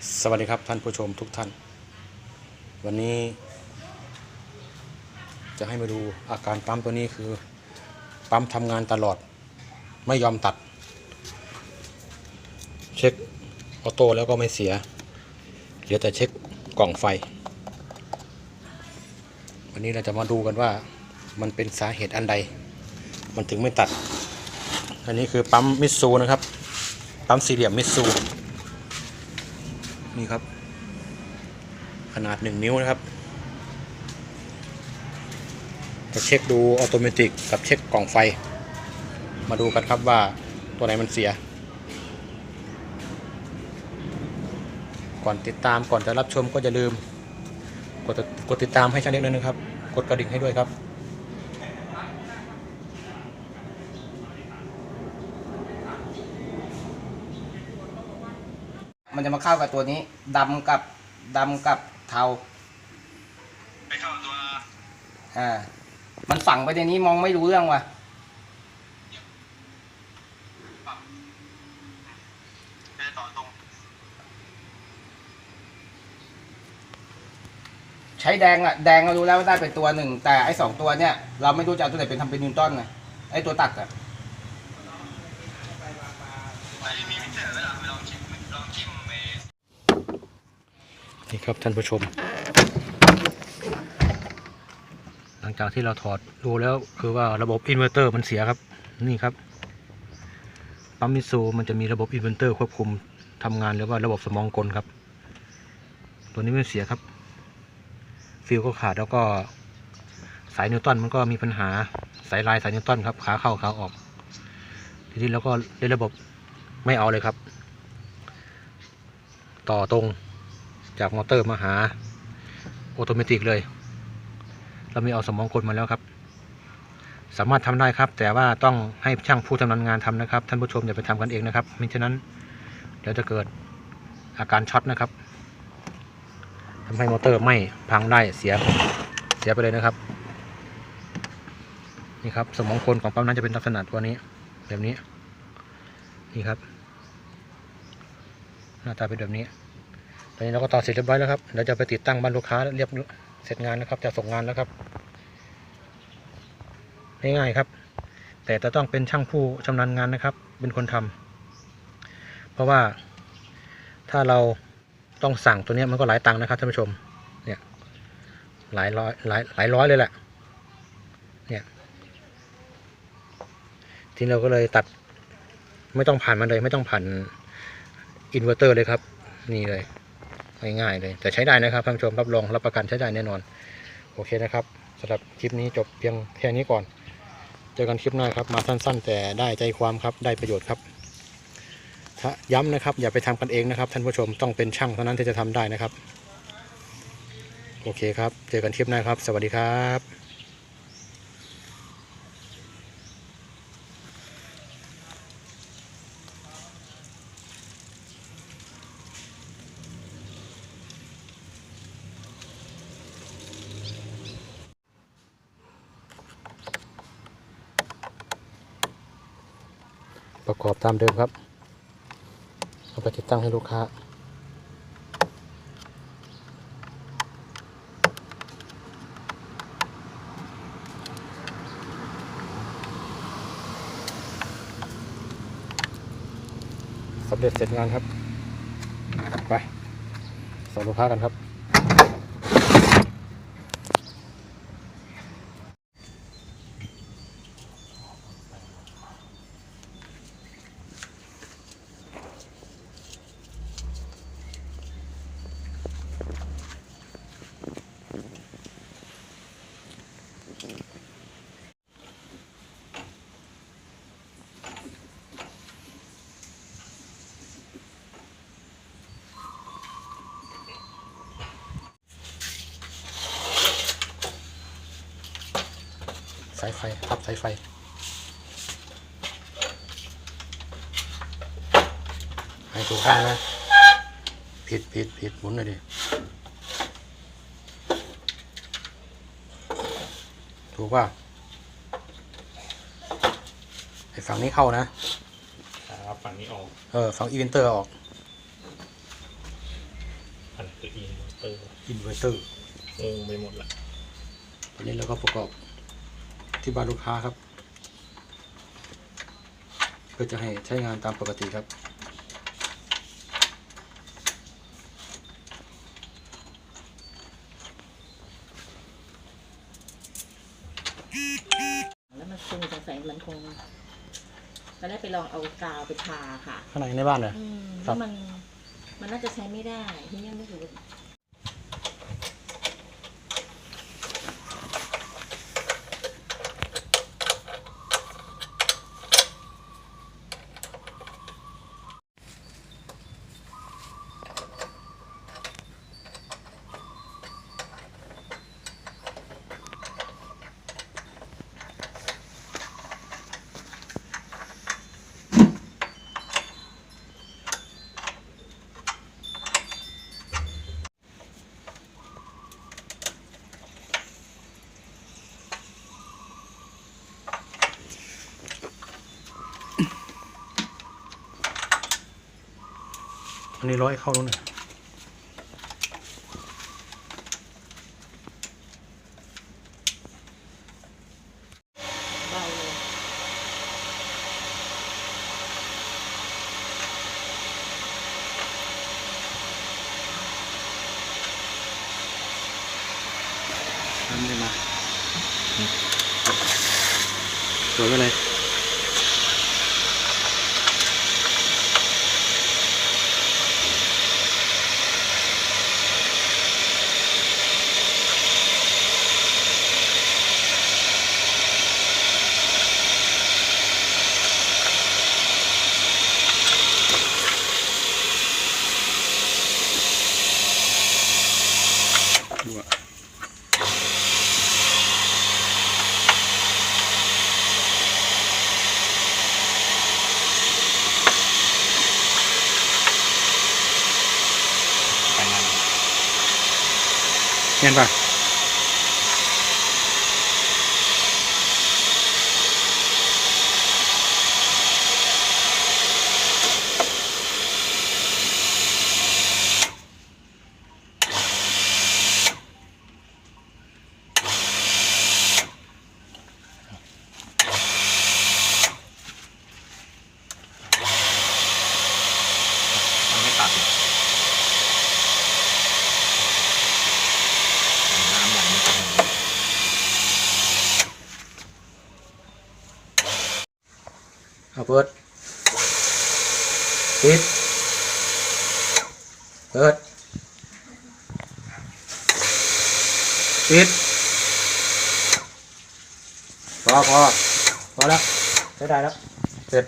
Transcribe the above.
สวัสดีครับท่านผู้ชมทุกท่าน วันนี้ จะให้มาดูอาการปั๊มตัวนี้คือ ปั๊มทำงานตลอด ไม่ยอมตัด เช็คออโต้แล้วก็ไม่เสีย เหลือแต่เช็คกล่องไฟ วันนี้เราจะมาดูกันว่ามันเป็นสาเหตุอันใด มันถึงไม่ตัด อันนี้คือปั๊มมิตซูนะครับ ปั๊มสี่เหลี่ยมมิตซู นี่ครับ ขนาด 1 นิ้วนะครับ จะเช็คดูออโตเมติกกับเช็คกล่องไฟ มาดูกันครับว่าตัวไหนมันเสีย ก่อนติดตามก่อนจะรับชมก็อย่าลืม กดติดกดติดตามให้ช่องเล็กด้วนะครับ กดกระดิ่งให้ด้วยครับ มันจะมา เข้ากับตัวนี้ดำกับดำกับเทาไปเข้าตัวอ่ามันฝังไปในนี้มองไม่รู้เรื่องว่ะไปต่อตรงใช้แดงอะแดงเรารู้แล้วว่าได้เป็นตัวหนึ่งแต่ไอ้สองตัวเนี่ยเราไม่รู้จะเอาตัวไหนเป็นทำเป็นนิวตันไงไอ้ตัวตัดอะ ไอ้มีมิเตอร์ไหมล่ะไปลองชิมลองชิมไป นี่ครับท่านผู้ชม หลังจากที่เราถอดดูแล้วคือว่าระบบอินเวอร์เตอร์มันเสียครับนี่ครับปั๊มมิตซูมันจะมีระบบอินเวอร์เตอร์ควบคุมทำงานหรือว่าระบบสมองกลครับ ตัวนี้มันเสียครับ ฟิวก็ขาดแล้วก็สายนิวตันมันก็มีปัญหาสายลายสายนิวตันครับขาเข้าขาออก ทีนี้เราก็ได้ระบบไม่เอาเลยครับ ต่อตรง จากมอเตอร์มาหาออโตเมติกเลย เรามีเอาสมองกลมาแล้วครับ สามารถทำได้ครับ แต่ว่าต้องให้ช่างผู้ชำนาญงานทำนะครับ ท่านผู้ชมอย่าไปทำกันเองนะครับมิฉะนั้นเดี๋ยวจะเกิดอาการช็อตนะครับทำให้มอเตอร์ไหม้พังได้เสียเสียไปเลยนะครับ นี่ครับสมองกลของปั๊มนั้นจะเป็นลักษณะตัวนี้แบบนี้นี่ครับ หน้าตาเป็นแบบนี้ ตอนนี้เราก็ต่อเสร็จเรียบร้อยแล้วครับเราจะไปติดตั้งบ้านลูกค้าเรียบเสร็จงานนะครับ จะส่งงานแล้วครับง่ายๆครับ แต่จะต้องเป็นช่างผู้ชำนาญงานนะครับ เป็นคนทำเพราะว่าถ้าเราต้องสั่งตัวนี้มันก็หลายตังค์นะครับท่านผู้ชม เนี่ยหลายร้อยหลายหลายร้อยเลยแหละ เนี่ยทีนี้เราก็เลยตัด ไม่ต้องผ่านมันเลย ไม่ต้องผ่านอินเวอร์เตอร์เลยครับ นี่เลย ง่ายๆเลย แต่ใช้ได้นะครับท่านผู้ชมรับรองรับประกันใช้ได้แน่นอน โอเคนะครับสำหรับคลิปนี้จบเพียงแค่นี้ก่อน เจอกันคลิปหน้าครับ มาสั้น ๆ แต่ได้ใจความครับได้ประโยชน์ครับถ้าย้ำนะครับ อย่าไปทำกันเองนะครับ ท่านผู้ชมต้องเป็นช่างเท่านั้นที่จะทำได้นะครับ โอเคครับ เจอกันคลิปหน้าครับ สวัสดีครับ ประกอบตามเดิมครับเอาไปติดตั้งให้ลูกค้าสำเร็จเสร็จงานครับ ไปส่งลูกค้ากันครับ สายไฟทับสายไฟ ให้ถูกข้างนะ ผิดผิดผิดหมุนหน่อยดิถูกป่ะไอ้ฝั่งนี้เข้านะ ครับฝั่งนี้ออก เออ ฝั่งอีเวนเตอร์ออกเอออินเวอร์เตอร์งงไปหมดละตอนนี้เราก็ประกอบ ที่บ้านลูกค้าครับ เพื่อจะให้ใช้งานตามปกติครับ แล้วมันคงสงสัยมันคงตอนแรกไปลองเอากาวไปทาค่ะ ข้างในในบ้านเหรอ อืมครัแล้บ วมัน มันน่าจะใช้ไม่ได้ที่ยังไม่รู้ อันนี้ร้อยเข้านู้นหน่อยเบาเลยทำได้มาสวยไปเลย เห็นปะมันไม่ตัดน้ำไหลไม่ทัน เปิดปิดเปิดปิดพอพอพอแล้วใช้ได้แล้วเสร็จ